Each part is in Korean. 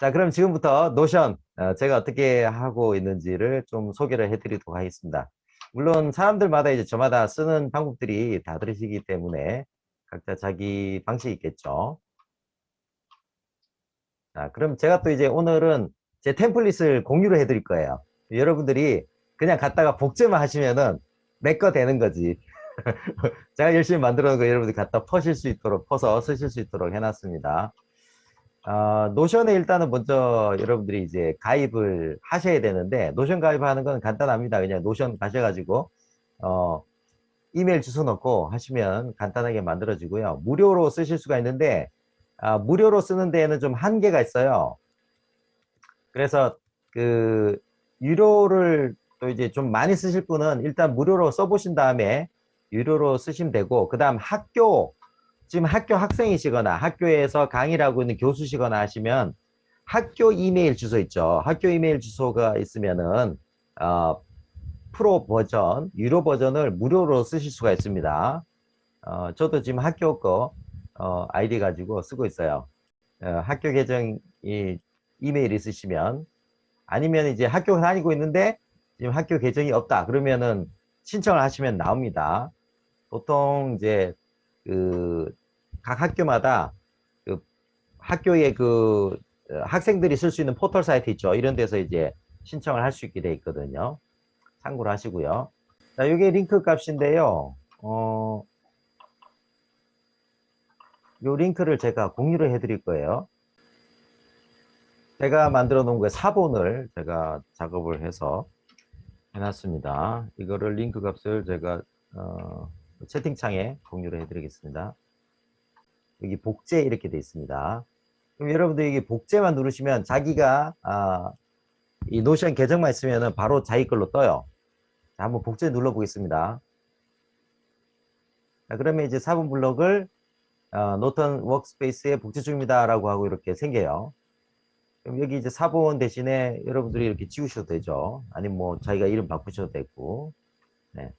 자, 그럼 지금부터 노션 어, 제가 어떻게 하고 있는지를 좀 소개를 해드리도록 하겠습니다. 물론 사람들마다 이제 저마다 쓰는 방법들이 다 다르시기 때문에 각자 자기 방식이 있겠죠. 자, 그럼 제가 또 이제 오늘은 제 템플릿을 공유를 해드릴 거예요. 여러분들이 그냥 갖다가 복제만 하시면은 내 거 되는 거지. 제가 열심히 만들어 놓은 거 여러분들이 갖다 퍼실 수 있도록 퍼서 쓰실 수 있도록 해놨습니다. 어, 노션에 일단은 먼저 여러분들이 이제 가입을 하셔야 되는데 노션 가입하는 건 간단합니다. 그냥 노션 가셔가지고 어, 이메일 주소 넣고 하시면 간단하게 만들어지고요. 무료로 쓰실 수가 있는데 아, 무료로 쓰는 데에는 좀 한계가 있어요. 그래서 그 유료를 또 이제 좀 많이 쓰실 분은 일단 무료로 써보신 다음에 유료로 쓰시면 되고 그 다음 학교 지금 학교 학생이시거나 학교에서 강의를 하고 있는 교수시거나 하시면 학교 이메일 주소 있죠. 학교 이메일 주소가 있으면은 어, 프로 버전, 유료 버전을 무료로 쓰실 수가 있습니다. 어, 저도 지금 학교 거 어, 아이디 가지고 쓰고 있어요. 어, 학교 계정이 이메일 있으시면 아니면 이제 학교 다니고 있는데 지금 학교 계정이 없다 그러면은 신청을 하시면 나옵니다. 보통 이제 그 각 학교마다 그 학교의 그 어, 학생들이 쓸 수 있는 포털 사이트 있죠. 이런 데서 이제 신청을 할 수 있게 돼 있거든요. 참고를 하시고요. 자, 이게 링크 값인데요. 어, 요 링크를 제가 공유를 해드릴 거예요. 제가 만들어 놓은 거에 사본을 제가 작업을 해서 해놨습니다. 이거를 링크 값을 제가 어, 채팅창에 공유를 해드리겠습니다. 여기 복제 이렇게 돼 있습니다. 그럼 여러분들 여기 복제만 누르시면 자기가 아, 이 노션 계정만 있으면 바로 자기 걸로 떠요. 자, 한번 복제 눌러 보겠습니다. 자, 그러면 이제 4번 블럭을 어, 노턴 워크스페이스에 복제 중입니다 라고 하고 이렇게 생겨요. 그럼 여기 이제 4번 대신에 여러분들이 이렇게 지우셔도 되죠. 아니면 뭐 자기가 이름 바꾸셔도 되고. 네.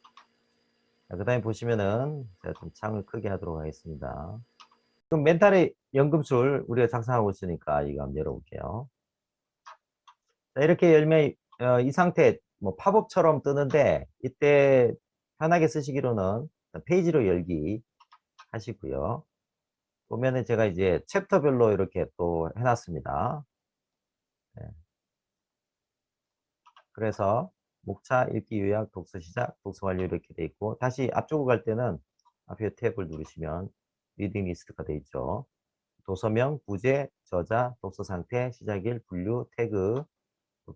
그 다음에 보시면은 제가 좀 창을 크게 하도록 하겠습니다. 그럼 멘탈의 연금술 우리가 작성하고 있으니까 이거 한번 열어볼게요. 자, 이렇게 열면 어, 이 상태 뭐 팝업처럼 뜨는데 이때 편하게 쓰시기로는 페이지로 열기 하시고요. 보면은 제가 이제 챕터별로 이렇게 또 해놨습니다. 네. 그래서 목차, 읽기, 요약, 독서 시작, 독서 완료 이렇게 돼 있고 다시 앞쪽으로 갈 때는 앞에 탭을 누르시면 리딩 리스트가 돼 있죠. 도서명, 부제, 저자, 독서 상태, 시작일, 분류, 태그,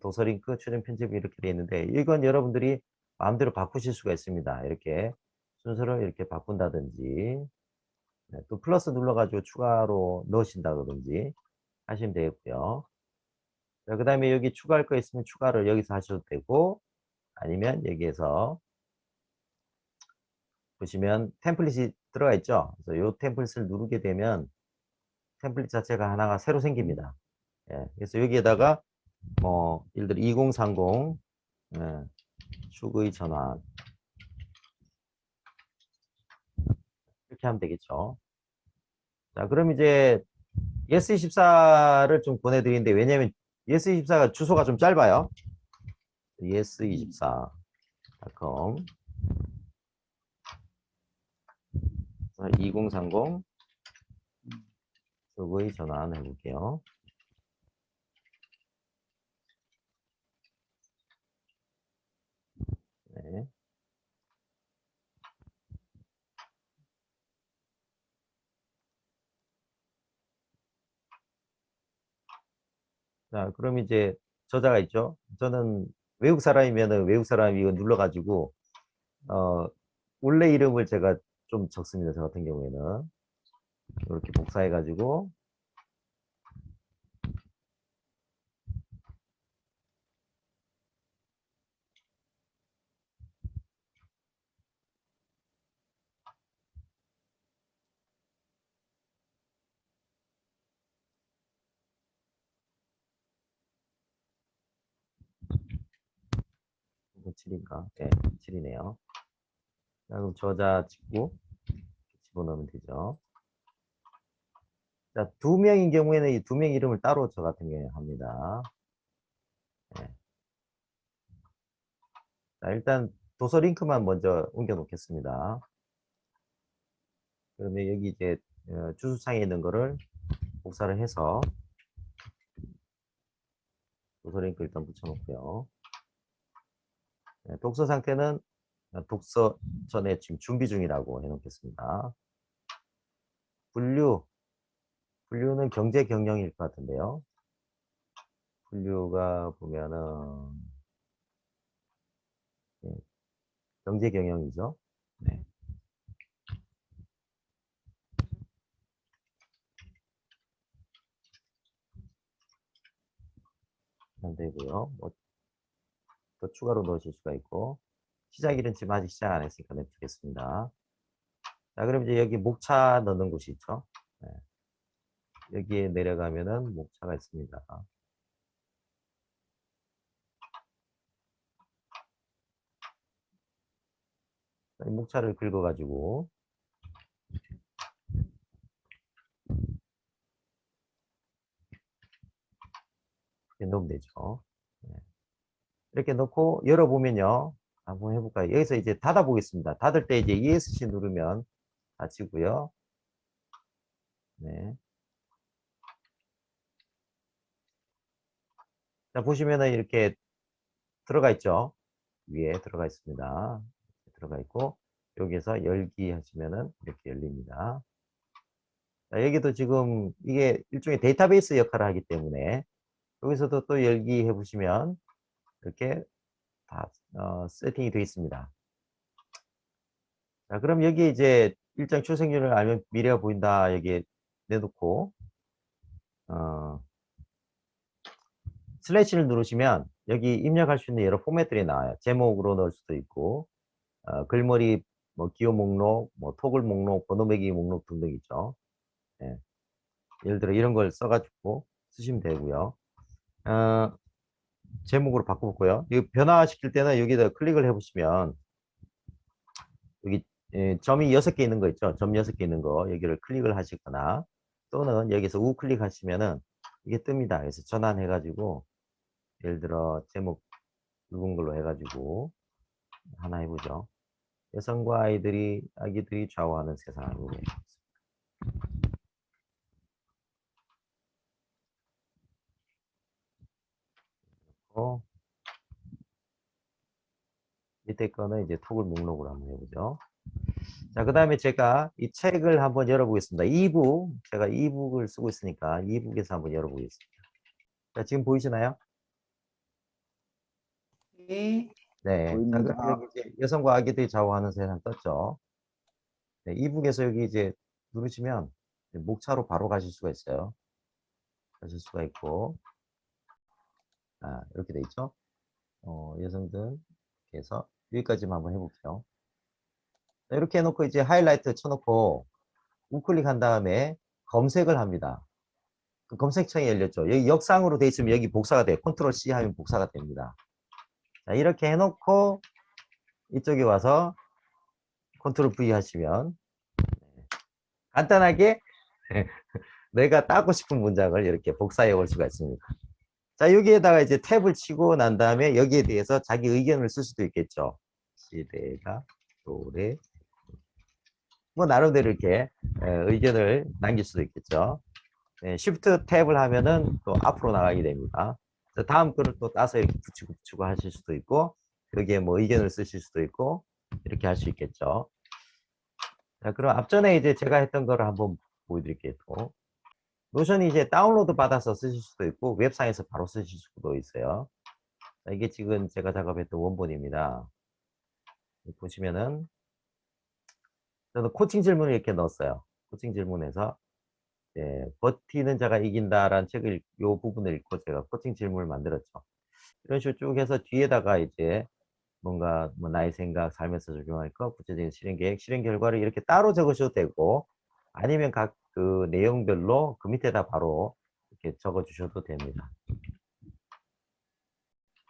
도서 링크, 출연 편집 이렇게 돼 있는데 이건 여러분들이 마음대로 바꾸실 수가 있습니다. 이렇게 순서를 이렇게 바꾼다든지 네, 또 플러스 눌러가지고 추가로 넣으신다든지 하시면 되겠고요. 그 다음에 여기 추가할 거 있으면 추가를 여기서 하셔도 되고 아니면 여기에서 보시면 템플릿이 들어가 있죠. 그래서 이 템플릿을 누르게 되면 템플릿 자체가 하나가 새로 생깁니다. 예, 그래서 여기에다가 뭐 예를 들어 2030 예, 축의 전환 이렇게 하면 되겠죠. 자, 그럼 이제 yes24를 좀 보내드리는데 왜냐면 yes24가 주소가 좀 짧아요. yes24.com 2030 서버의 전환 해볼게요. 네. 자, 그럼 이제 저자가 있죠. 저는 외국 사람이면 외국 사람이 이거 눌러가지고, 어, 원래 이름을 제가 좀 적습니다. 저 같은 경우에는. 이렇게 복사해 가지고, 이거 7인가? 네, 7이네요. 자, 그럼 저자 찍고 집어넣으면 되죠. 자, 두 명인 경우에는 이 두 명 이름을 따로 저 같은 경우에 합니다. 네. 자, 일단 도서 링크만 먼저 옮겨 놓겠습니다. 그러면 여기 이제 어, 주소창에 있는 거를 복사를 해서 도서 링크 일단 붙여 놓고요. 네, 독서 상태는 독서 전에 지금 준비 중이라고 해 놓겠습니다. 분류 분류는 경제 경영일 것 같은데요. 분류가 보면은 네, 경제 경영이죠. 네. 안 되고요. 뭐, 또 추가로 넣으실 수가 있고 시작일은 지금 아직 시작 안 했으니까 냅두겠습니다. 자, 그럼 이제 여기 목차 넣는 곳이 있죠. 네. 여기에 내려가면은 목차가 있습니다. 이 목차를 긁어가지고 이렇게 넣으면 되죠. 네. 이렇게 넣고 열어보면요. 한번 해볼까요? 여기서 이제 닫아 보겠습니다. 닫을 때 이제 ESC 누르면 닫히고요. 네. 자, 보시면은 이렇게 들어가 있죠. 위에 들어가 있습니다. 들어가 있고, 여기에서 열기 하시면은 이렇게 열립니다. 자, 여기도 지금 이게 일종의 데이터베이스 역할을 하기 때문에 여기서도 또 열기 해보시면 이렇게 다 어, 세팅이 되어 있습니다. 자, 그럼 여기 이제 일정 출생률을 알면 미래가 보인다 여기 내놓고 어, 슬래시를 누르시면 여기 입력할 수 있는 여러 포맷들이 나와요. 제목으로 넣을 수도 있고 어, 글머리 뭐 기호 목록, 뭐 토글 목록, 번호 매기 목록 등등 있죠. 예. 예를 들어 이런 걸 써가지고 쓰시면 되고요. 어, 제목으로 바꿔볼까요? 이 변화시킬 때는 여기다 클릭을 해보시면 여기 예, 점이 6개 있는 거 있죠? 점 6개 있는 거 여기를 클릭을 하시거나 또는 여기서 우클릭 하시면은 이게 뜹니다. 그래서 전환해가지고 예를 들어 제목 굵은 걸로 해가지고 하나 해보죠. 여성과 아이들이 아기들이 좌우하는 세상으로 어, 밑에 거는 이제 톡을 목록으로 한번 해보죠. 자, 그 다음에 제가 이 책을 한번 열어보겠습니다. 이북, 제가 이북을 쓰고 있으니까 이북에서 한번 열어보겠습니다. 자, 지금 보이시나요? 네. 네. 자, 보입니다. 여성과 아기들이 좌우하는 세상 떴죠. 네, 이북에서 여기 이제 누르시면 목차로 바로 가실 수가 있어요. 가실 수가 있고, 아, 이렇게 돼 있죠. 어, 이렇게 해서 여기까지만 한번 해볼게요. 자, 이렇게 해놓고 이제 하이라이트 쳐놓고 우클릭 한 다음에 검색을 합니다. 그 검색창이 열렸죠. 여기 역상으로 돼 있으면 여기 복사가 돼요. 컨트롤 C 하면 복사가 됩니다. 자, 이렇게 해놓고 이쪽에 와서 컨트롤 V 하시면 네, 간단하게 내가 따고 싶은 문장을 이렇게 복사해 올 수가 있습니다. 자, 여기에다가 이제 탭을 치고 난 다음에 여기에 대해서 자기 의견을 쓸 수도 있겠죠. 시대가 노래 뭐 나름대로 이렇게 에, 의견을 남길 수도 있겠죠. 네, Shift 탭을 하면은 또 앞으로 나가게 됩니다. 다음 거를 또 따서 이렇게 붙이고 붙이고 하실 수도 있고 여기에 뭐 의견을 쓰실 수도 있고 이렇게 할 수 있겠죠. 자, 그럼 앞전에 이제 제가 했던 거를 한번 보여드릴게요. 또. 노션이 이제 다운로드 받아서 쓰실 수도 있고 웹상에서 바로 쓰실 수도 있어요. 자, 이게 지금 제가 작업했던 원본입니다. 보시면은 저는 코칭 질문을 이렇게 넣었어요. 코칭 질문에서 예, 버티는 자가 이긴다라는 책을 이 부분을 읽고 제가 코칭 질문을 만들었죠. 이런 식으로 쭉 해서 뒤에다가 이제 뭔가 뭐 나의 생각, 삶에서 적용할 것, 구체적인 실행 계획, 실행 결과를 이렇게 따로 적으셔도 되고 아니면 각 그 내용별로 그 밑에다 바로 이렇게 적어 주셔도 됩니다.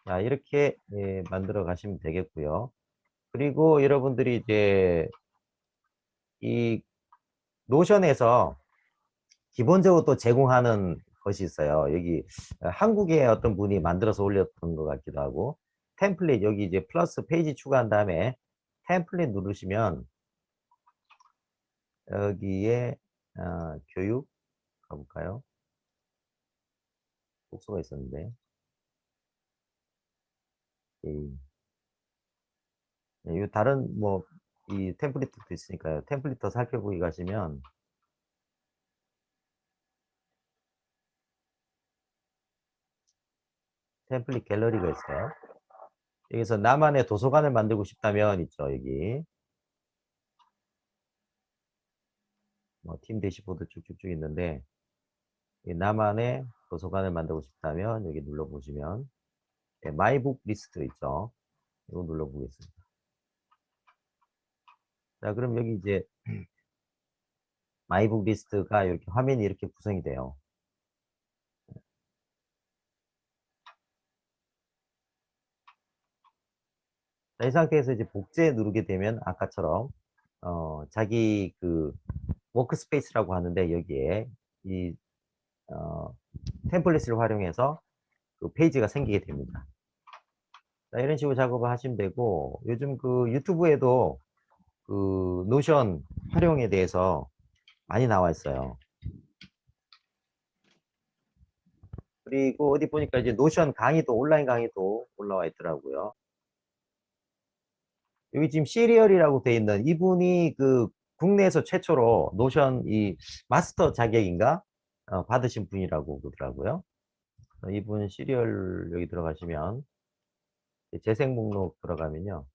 자, 이렇게 예, 만들어 가시면 되겠고요. 그리고 여러분들이 이제 이 노션에서 기본적으로 또 제공하는 것이 있어요. 여기 어, 한국의 어떤 분이 만들어서 올렸던 것 같기도 하고 템플릿 여기 이제 플러스 페이지 추가한 다음에 템플릿 누르시면 여기에 어, 교육 가볼까요? 복수가 있었는데 이 네, 이 다른 뭐 이 템플릿도 있으니까요. 템플릿 더 살펴보기 가시면 템플릿 갤러리가 있어요. 여기서 나만의 도서관을 만들고 싶다면 있죠, 여기. 뭐, 팀 대시보드 쭉쭉쭉 있는데, 이 나만의 도서관을 만들고 싶다면 여기 눌러보시면, 네, 마이북 리스트 있죠. 이거 눌러보겠습니다. 자, 그럼 여기 이제 마이북 리스트가 이렇게 화면이 이렇게 구성이 돼요. 자, 이 상태에서 이제 복제 누르게 되면 아까처럼 어, 자기 그 워크스페이스라고 하는데 여기에 이 어, 템플릿을 활용해서 그 페이지가 생기게 됩니다. 자, 이런 식으로 작업을 하시면 되고 요즘 그 유튜브에도 그 노션 활용에 대해서 많이 나와 있어요. 그리고 어디 보니까 이제 노션 강의도 온라인 강의도 올라와 있더라고요. 여기 지금 시리얼이라고 돼 있는 이분이 그 국내에서 최초로 노션 이 마스터 자격인가 어, 받으신 분이라고 그러더라고요. 어, 이분 시리얼 여기 들어가시면 재생 목록 들어가면요.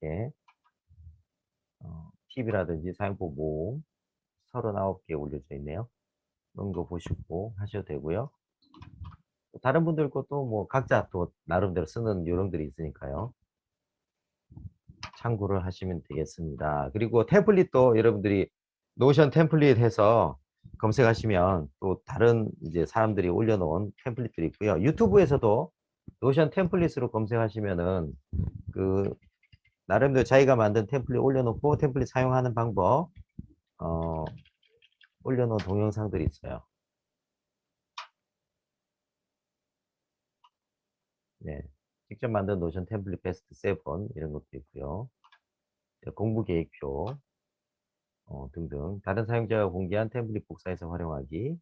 이렇게 어, 팁이라든지 사용법 모음 39개 올려져 있네요. 그런 거 보시고 하셔도 되고요. 다른 분들 것도 뭐 각자 또 나름대로 쓰는 요령들이 있으니까요. 참고를 하시면 되겠습니다. 그리고 템플릿도 여러분들이 노션 템플릿 해서 검색하시면 또 다른 이제 사람들이 올려놓은 템플릿들이 있고요. 유튜브에서도 노션 템플릿으로 검색하시면은 그 나름대로 자기가 만든 템플릿 올려놓고 템플릿 사용하는 방법 어, 올려놓은 동영상들이 있어요. 네. 직접 만든 노션 템플릿 베스트 7 이런 것도 있고요. 네, 공부 계획표 어, 등등 다른 사용자가 공개한 템플릿 복사해서 활용하기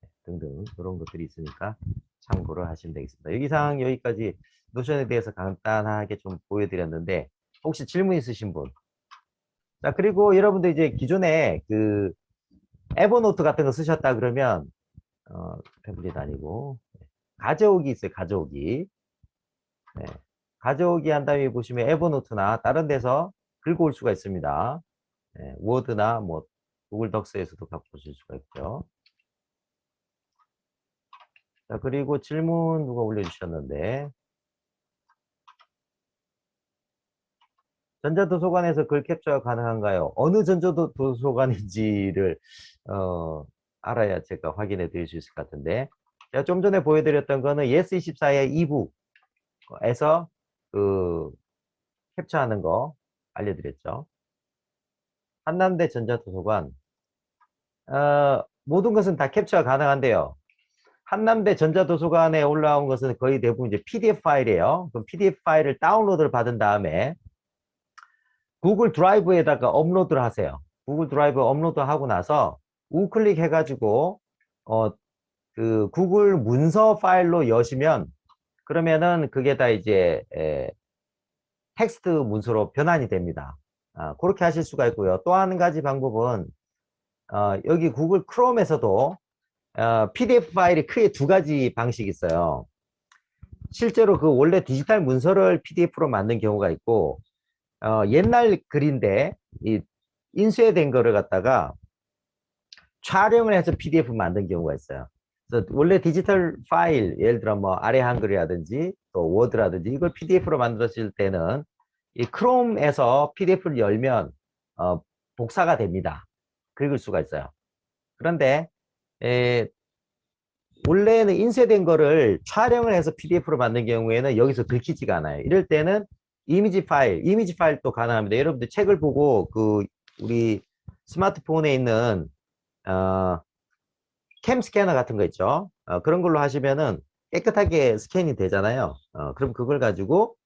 네, 등등 그런 것들이 있으니까 참고를 하시면 되겠습니다. 여기상 여기까지 노션에 대해서 간단하게 좀 보여드렸는데 혹시 질문 있으신 분? 자 그리고 여러분들 이제 기존에 그 에버노트 같은 거 쓰셨다 그러면 어, 템플릿 아니고 네, 가져오기 있어요. 가져오기. 네. 가져오기 한 다음에 보시면 에버노트나 다른 데서 긁어올 수가 있습니다. 네. 워드나 뭐 구글 덕스에서도 보실 수가 있고요. 자, 그리고 질문 누가 올려주셨는데 전자도서관에서 글 캡처가 가능한가요? 어느 전자도서관인지를 어, 알아야 제가 확인해 드릴 수 있을 것 같은데 제가 좀 전에 보여드렸던 거는 예스24의 이북 에서 그 캡처하는 거 알려드렸죠. 한남대 전자도서관 어, 모든 것은 다 캡처가 가능한데요. 한남대 전자도서관에 올라온 것은 거의 대부분 이제 PDF 파일이에요. 그럼 PDF 파일을 다운로드를 받은 다음에 구글 드라이브에다가 업로드를 하세요. 구글 드라이브 업로드 하고 나서 우클릭 해가지고 어, 그 구글 문서 파일로 여시면 그러면은 그게 다 이제 에, 텍스트 문서로 변환이 됩니다. 아, 그렇게 하실 수가 있고요. 또 한 가지 방법은 어, 여기 구글 크롬에서도 어, PDF 파일이 크게 두 가지 방식이 있어요. 실제로 그 원래 디지털 문서를 PDF로 만든 경우가 있고 어, 옛날 글인데 이 인쇄된 거를 갖다가 촬영을 해서 PDF 만든 경우가 있어요. 그래서 원래 디지털 파일 예를 들어 뭐 아래 한글이라든지 또 워드라든지 이걸 PDF로 만들었을 때는 이 크롬에서 PDF를 열면 어, 복사가 됩니다. 긁을 수가 있어요. 그런데 에, 원래는 인쇄된 거를 촬영을 해서 PDF로 만든 경우에는 여기서 들키지가 않아요. 이럴 때는 이미지 파일, 이미지 파일도 가능합니다. 여러분들 책을 보고 그 우리 스마트폰에 있는 어, 캠 스캐너 같은 거 있죠. 어, 그런 걸로 하시면은 깨끗하게 스캔이 되잖아요. 어, 그럼 그걸 가지고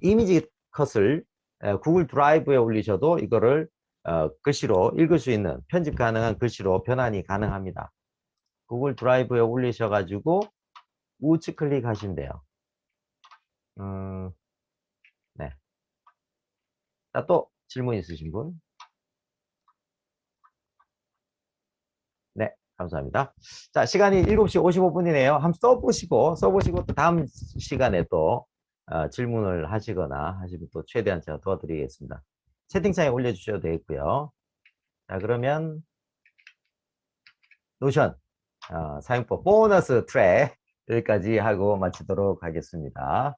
이미지 컷을 에, 구글 드라이브에 올리셔도 이거를 어, 글씨로 읽을 수 있는 편집 가능한 글씨로 변환이 가능합니다. 구글 드라이브에 올리셔가지고 우측 클릭하시면 돼요. 음, 네. 자, 또 질문 있으신 분? 네, 감사합니다. 자, 시간이 7시 55분이네요. 한번 써보시고, 써보시고 또 다음 시간에 또 어, 질문을 하시거나 하시면 또 최대한 제가 도와드리겠습니다. 채팅창에 올려주셔도 되겠고요. 자, 그러면 노션 어, 사용법 보너스 트랙 여기까지 하고 마치도록 하겠습니다.